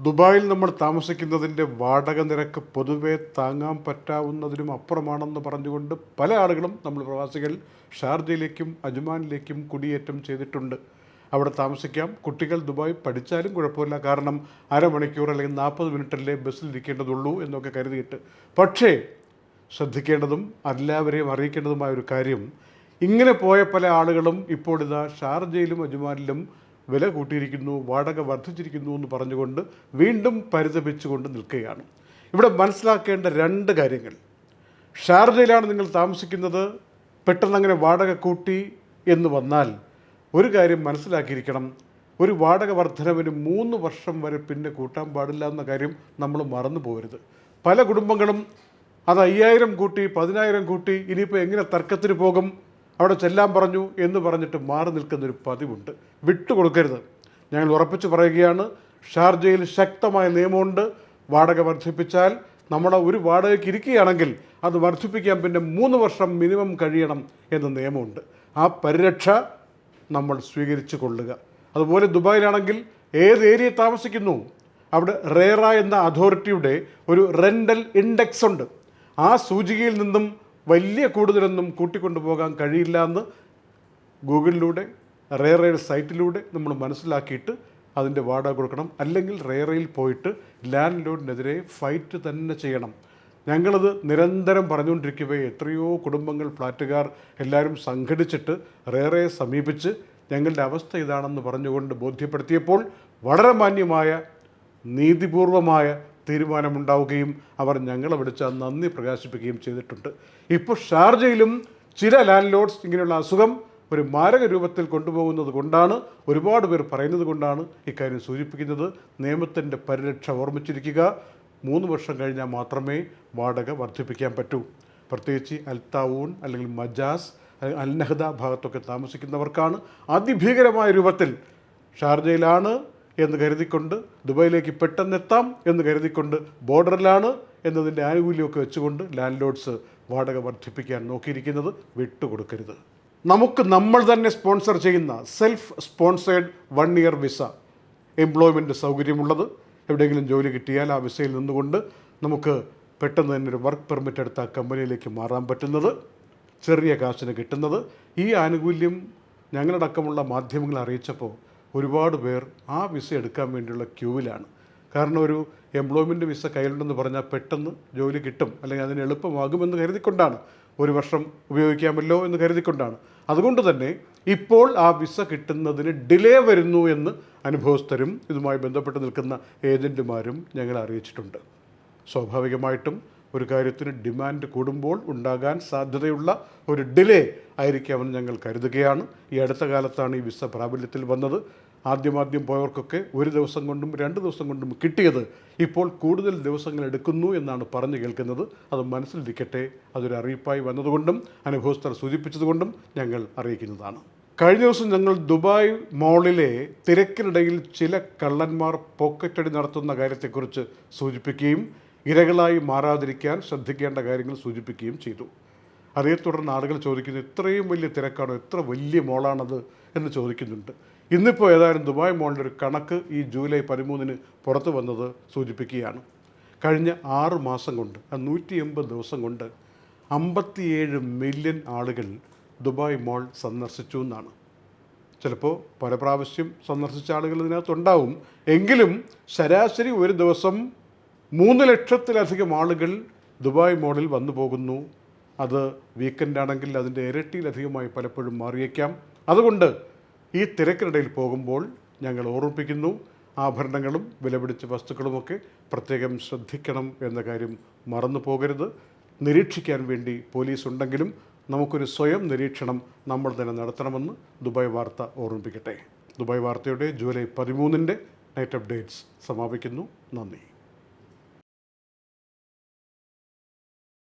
ദുബായിൽ നമ്മൾ താമസിക്കുന്നതിന്റെ വാടക നിരക്ക് പൊതുവെ താങ്ങാൻ പറ്റാവുന്നതിനും അപ്പുറമാണെന്ന് പറഞ്ഞുകൊണ്ട് പല ആളുകളും നമ്മൾ പ്രവാസികൾ ഷാർജയിലേക്കും അജ്മാനിലേക്കും കുടിയേറ്റം ചെയ്തിട്ടുണ്ട്. അവിടെ താമസിക്കാം. കുട്ടികൾ ദുബായ് പഠിച്ചാലും കുഴപ്പമില്ല. കാരണം അരമണിക്കൂർ അല്ലെങ്കിൽ നാൽപ്പത് മിനിറ്റല്ലേ ബസ്സിൽ ഇരിക്കേണ്ടതുള്ളൂ എന്നൊക്കെ കരുതിയിട്ട്. പക്ഷേ ശ്രദ്ധിക്കേണ്ടതും എല്ലാവരെയും അറിയിക്കേണ്ടതുമായ ഒരു കാര്യം ഇങ്ങനെ പോയ പല ആളുകളും ഇപ്പോൾ ഇതാ ഷാർജയിലും അജ്മാനിലും വില കൂട്ടിയിരിക്കുന്നു വാടക വർദ്ധിച്ചിരിക്കുന്നു എന്ന് പറഞ്ഞുകൊണ്ട് വീണ്ടും പരിതപിച്ചുകൊണ്ട് നിൽക്കുകയാണ്. ഇവിടെ മനസ്സിലാക്കേണ്ട രണ്ട് കാര്യങ്ങൾ. ഷാർജയിലാണ് നിങ്ങൾ താമസിക്കുന്നത് പെട്ടെന്ന് അങ്ങനെ വാടക കൂട്ടി എന്ന് വന്നാൽ ഒരു കാര്യം മനസ്സിലാക്കിയിരിക്കണം. ഒരു വാടക വർധനവിന് മൂന്ന് വർഷം വരെ പിന്നെ കൂട്ടാൻ പാടില്ല എന്ന കാര്യം നമ്മൾ മറന്നു പോകരുത്. പല കുടുംബങ്ങളും അത് അയ്യായിരം കൂട്ടി പതിനായിരം കൂട്ടി ഇനിയിപ്പോൾ എങ്ങനെ തർക്കത്തിന് പോകും? അവിടെ ചെല്ലാൻ പറഞ്ഞു എന്ന് പറഞ്ഞിട്ട് മാറി നിൽക്കുന്നൊരു പതിവുണ്ട്. വിട്ടുകൊടുക്കരുത്. ഞങ്ങൾ ഉറപ്പിച്ച് പറയുകയാണ് ഷാർജയിൽ ശക്തമായ നിയമമുണ്ട്. വാടക വർദ്ധിപ്പിച്ചാൽ നമ്മുടെ ഒരു വാടകയ്ക്ക് ഇരിക്കുകയാണെങ്കിൽ അത് വർദ്ധിപ്പിക്കാൻ പിന്നെ മൂന്ന് വർഷം മിനിമം കഴിയണം എന്ന നിയമമുണ്ട്. ആ പരിരക്ഷ നമ്മൾ സ്വീകരിച്ചു കൊള്ളുക. അതുപോലെ ദുബായിലാണെങ്കിൽ ഏത് ഏരിയ താമസിക്കുന്നു? അവിടെ റേറ എന്ന അതോറിറ്റിയുടെ ഒരു റെന്റൽ ഇൻഡെക്സ് ഉണ്ട്. ആ സൂചികയിൽ നിന്നും വലിയ കൂടുതലൊന്നും കൂട്ടിക്കൊണ്ടുപോകാൻ കഴിയില്ല എന്ന് ഗൂഗിളിലൂടെ റേറയിൽ സൈറ്റിലൂടെ നമ്മൾ മനസ്സിലാക്കിയിട്ട് അതിന്റെ വാടക കൊടുക്കണം. അല്ലെങ്കിൽ റേറയിൽ പോയിട്ട് ലാൻഡ് ലോഡിനെതിരെ ഫൈറ്റ് തന്നെ ചെയ്യണം. ഞങ്ങളത് നിരന്തരം പറഞ്ഞുകൊണ്ടിരിക്കവേ എത്രയോ കുടുംബങ്ങൾ ഫ്ലാറ്റുകാർ എല്ലാവരും സംഘടിച്ചിട്ട് റേറയെ സമീപിച്ച് ഞങ്ങളുടെ അവസ്ഥ ഇതാണെന്ന് പറഞ്ഞുകൊണ്ട് ബോധ്യപ്പെടുത്തിയപ്പോൾ വളരെ മാന്യമായ നീതിപൂർവമായ തീരുമാനമുണ്ടാവുകയും അവർ ഞങ്ങളെ വിളിച്ച് നന്ദി പ്രകാശിപ്പിക്കുകയും ചെയ്തിട്ടുണ്ട്. ഇപ്പോൾ ഷാർജയിലും ചില ലാൻഡ് ലോഡ്സ് ഇങ്ങനെയുള്ള അസുഖം ഒരു മാരക രൂപത്തിൽ കൊണ്ടുപോകുന്നത് കൊണ്ടാണ് ഒരുപാട് പേർ പറയുന്നത് കൊണ്ടാണ് ഇക്കാര്യം സൂചിപ്പിക്കുന്നത്. നിയമത്തിന്റെ പരിരക്ഷ ഓർമ്മിച്ചിരിക്കുക. മൂന്ന് വർഷം കഴിഞ്ഞാൽ മാത്രമേ വാടക വർദ്ധിപ്പിക്കാൻ പറ്റൂ. പ്രത്യേകിച്ച് അൽത്താവൂൺ അല്ലെങ്കിൽ മജാസ് അൽനഹദ ഭാഗത്തൊക്കെ താമസിക്കുന്നവർക്കാണ് അതിഭീകരമായ രൂപത്തിൽ ഷാർജയിലാണ് എന്ന് കരുതിക്കൊണ്ട് ദുബായിലേക്ക് പെട്ടെന്നെത്താം എന്ന് കരുതിക്കൊണ്ട് ബോർഡറിലാണ് എന്നതിന്റെ ആനുകൂല്യമൊക്കെ വെച്ചുകൊണ്ട് ലാൻഡ് ലോഡ്സ് വാടക വർദ്ധിപ്പിക്കാൻ നോക്കിയിരിക്കുന്നത് വിട്ടുകൊടുക്കരുത്. നമുക്ക് നമ്മൾ തന്നെ സ്പോൺസർ ചെയ്യുന്ന self sponsored one year visa. Employment സൗകര്യമുള്ളത്. എവിടെയെങ്കിലും ജോലി കിട്ടിയാൽ ആ വിസയിൽ നിന്നുകൊണ്ട് നമുക്ക് പെട്ടെന്ന് തന്നെ ഒരു വർക്ക് പെർമിറ്റ് എടുത്ത് കമ്പനിയിലേക്ക് മാറാൻ പറ്റുന്നത് ചെറിയ കാശിന് കിട്ടുന്നത്. ഈ ആനുകൂല്യം ഞങ്ങളടക്കമുള്ള മാധ്യമങ്ങൾ അറിയിച്ചപ്പോൾ ഒരുപാട് പേർ ആ വിസ എടുക്കാൻ വേണ്ടിയുള്ള ക്യൂവിലാണ്. കാരണം ഒരു എംപ്ലോയ്മെന്റ് വിസ കയ്യിലുണ്ടെന്ന് പറഞ്ഞാൽ പെട്ടെന്ന് ജോലി കിട്ടും അല്ലെങ്കിൽ അതിന് എളുപ്പമാകുമെന്ന് കരുതിക്കൊണ്ടാണ്. ഒരു വർഷം ഉപയോഗിക്കാമല്ലോ എന്ന് കരുതിക്കൊണ്ടാണ്. അതുകൊണ്ട് തന്നെ ഇപ്പോൾ ആ വിസ കിട്ടുന്നതിന് ഡിലേ വരുന്നു എന്ന് അനുഭവസ്ഥരും ഇതുമായി ബന്ധപ്പെട്ട് നിൽക്കുന്ന ഏജന്റുമാരും ഞങ്ങൾ അറിയിച്ചിട്ടുണ്ട്. സ്വാഭാവികമായിട്ടും ഒരു കാര്യത്തിന് ഡിമാൻഡ് കൂടുമ്പോൾ ഉണ്ടാകാൻ സാധ്യതയുള്ള ഒരു ഡിലേ ആയിരിക്കാമെന്ന് ഞങ്ങൾ കരുതുകയാണ്. ഈ അടുത്ത കാലത്താണ് ഈ വിസ പ്രാബല്യത്തിൽ വന്നത്. ആദ്യമാദ്യം പോയവർക്കൊക്കെ ഒരു ദിവസം കൊണ്ടും രണ്ട് ദിവസം കൊണ്ടും കിട്ടിയത് ഇപ്പോൾ കൂടുതൽ ദിവസങ്ങൾ എടുക്കുന്നു എന്നാണ് പറഞ്ഞു കേൾക്കുന്നത്. അത് മനസ്സിലിരിക്കട്ടെ. അതൊരു അറിയിപ്പായി വന്നതുകൊണ്ടും അനുഭവസ്ഥർ സൂചിപ്പിച്ചതുകൊണ്ടും ഞങ്ങൾ അറിയിക്കുന്നതാണ്. കഴിഞ്ഞ ദിവസം ഞങ്ങൾ ദുബായ് മോളിലെ തിരക്കിനിടയിൽ ചില കള്ളന്മാർ പോക്കറ്റടി നടത്തുന്ന കാര്യത്തെക്കുറിച്ച് സൂചിപ്പിക്കുകയും ഇരകളായി മാറാതിരിക്കാൻ ശ്രദ്ധിക്കേണ്ട കാര്യങ്ങൾ സൂചിപ്പിക്കുകയും ചെയ്തു. അതേ തുടർന്ന് ആളുകൾ ചോദിക്കുന്നു ഇത്രയും വലിയ തിരക്കാണോ? എത്ര വലിയ മോളാണത്? എന്ന് ചോദിക്കുന്നുണ്ട്. ഇന്നിപ്പോൾ ഏതായാലും ദുബായ് മോളിന്റെ ഒരു കണക്ക് ഈ ജൂലൈ പതിമൂന്നിന് പുറത്തു വന്നത് സൂചിപ്പിക്കുകയാണ്. കഴിഞ്ഞ ആറ് മാസം കൊണ്ട് നൂറ്റി എൺപത് ദിവസം കൊണ്ട് അമ്പത്തിയേഴ് മില്യൺ ആളുകൾ ദുബായ് മോൾ സന്ദർശിച്ചു എന്നാണ്. ചിലപ്പോൾ പല പ്രാവശ്യം സന്ദർശിച്ച ആളുകൾ ഇതിനകത്തുണ്ടാവും. എങ്കിലും ശരാശരി ഒരു ദിവസം മൂന്ന് ലക്ഷത്തിലധികം ആളുകൾ ദുബായ് മോളിൽ വന്നു പോകുന്നു. അത് വീക്കെൻഡ് ആണെങ്കിൽ അതിന്റെ ഇരട്ടിയിലധികമായി പലപ്പോഴും മാറിയേക്കാം. അതുകൊണ്ട് ഈ തിരക്കിനിടയിൽ പോകുമ്പോൾ ഞങ്ങൾ ഓർമ്മിപ്പിക്കുന്നു ആഭരണങ്ങളും വിലപിടിച്ച വസ്തുക്കളുമൊക്കെ പ്രത്യേകം ശ്രദ്ധിക്കണം എന്ന കാര്യം മറന്നു പോകരുത്. നിരീക്ഷിക്കാൻ വേണ്ടി പോലീസ് ഉണ്ടെങ്കിലും നമുക്കൊരു സ്വയം നിരീക്ഷണം നമ്മൾ തന്നെ നടത്തണമെന്ന് ദുബായ് വാർത്ത ഓർമ്മിപ്പിക്കട്ടെ. ദുബായ് വാർത്തയുടെ ജൂലൈ പതിമൂന്നിന്റെ നൈറ്റ് അപ്ഡേറ്റ്സ് സമാപിക്കുന്നു. നന്ദി.